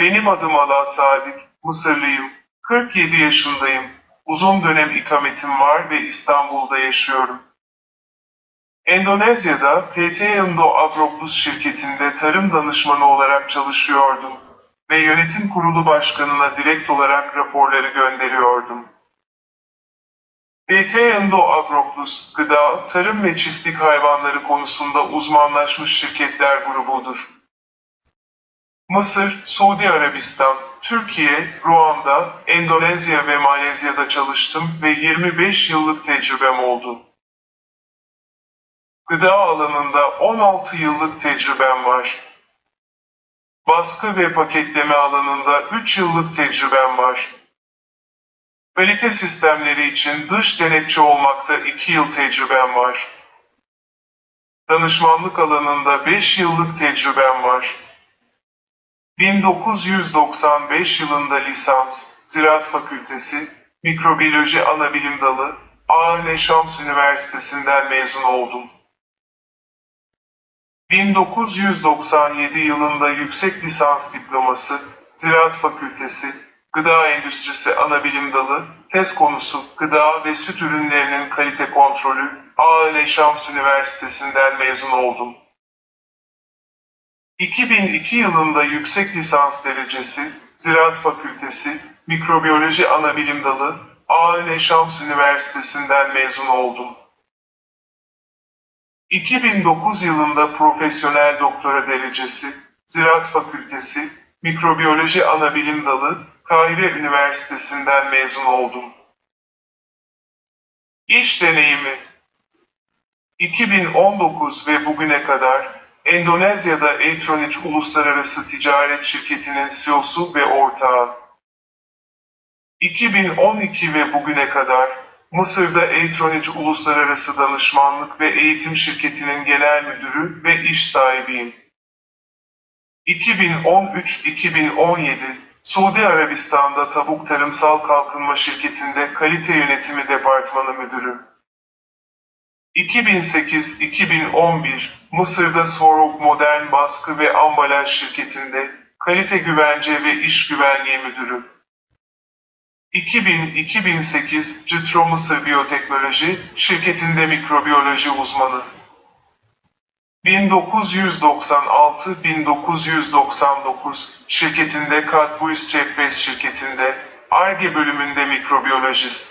Benim adım Ala Sadik, Mısırlıyım. 47 yaşındayım. Uzun dönem ikametim var ve İstanbul'da yaşıyorum. Endonezya'da PT Indo Agroplus şirketinde tarım danışmanı olarak çalışıyordum ve yönetim kurulu başkanına direkt olarak raporları gönderiyordum. PT Indo Agroplus, gıda, tarım ve çiftlik hayvanları konusunda uzmanlaşmış şirketler grubudur. Mısır, Suudi Arabistan, Türkiye, Ruanda, Endonezya ve Malezya'da çalıştım ve 25 yıllık tecrübem oldu. Gıda alanında 16 yıllık tecrübem var. Baskı ve paketleme alanında 3 yıllık tecrübem var. Kalite sistemleri için dış denetçi olmakta 2 yıl tecrübem var. Danışmanlık alanında 5 yıllık tecrübem var. 1995 yılında lisans, Ziraat Fakültesi, Mikrobiyoloji Anabilim Dalı, Aile Şams Üniversitesi'nden mezun oldum. 1997 yılında yüksek lisans diploması, Ziraat Fakültesi, Gıda Endüstrisi Anabilim Dalı, tez konusu Gıda ve Süt Ürünlerinin Kalite Kontrolü, Aile Şams Üniversitesi'nden mezun oldum. 2002 yılında yüksek lisans derecesi, Ziraat Fakültesi, Mikrobiyoloji Anabilim Dalı, Aile Şams Üniversitesi'nden mezun oldum. 2009 yılında profesyonel doktora derecesi, Ziraat Fakültesi, Mikrobiyoloji Anabilim Dalı, Kahire Üniversitesi'nden mezun oldum. İş deneyimi 2019 ve bugüne kadar Endonezya'da Eltronic Uluslararası Ticaret Şirketi'nin CEO'su ve ortağı. 2012 ve bugüne kadar Mısır'da Eltronic Uluslararası Danışmanlık ve Eğitim Şirketi'nin genel müdürü ve iş sahibiyim. 2013-2017 Suudi Arabistan'da Tavuk Tarımsal Kalkınma Şirketi'nde Kalite Yönetimi Departmanı Müdürü. 2008-2011 Mısır'da Sorok Modern Baskı ve Ambalaj Şirketi'nde Kalite Güvence ve İş Güvenliği Müdürü. 2000-2008 Citro Mısır Biyoteknoloji Şirketi'nde mikrobiyoloji uzmanı. 1996-1999 şirketinde Cadbuys Çepres şirketinde ARGE bölümünde mikrobiyolojist.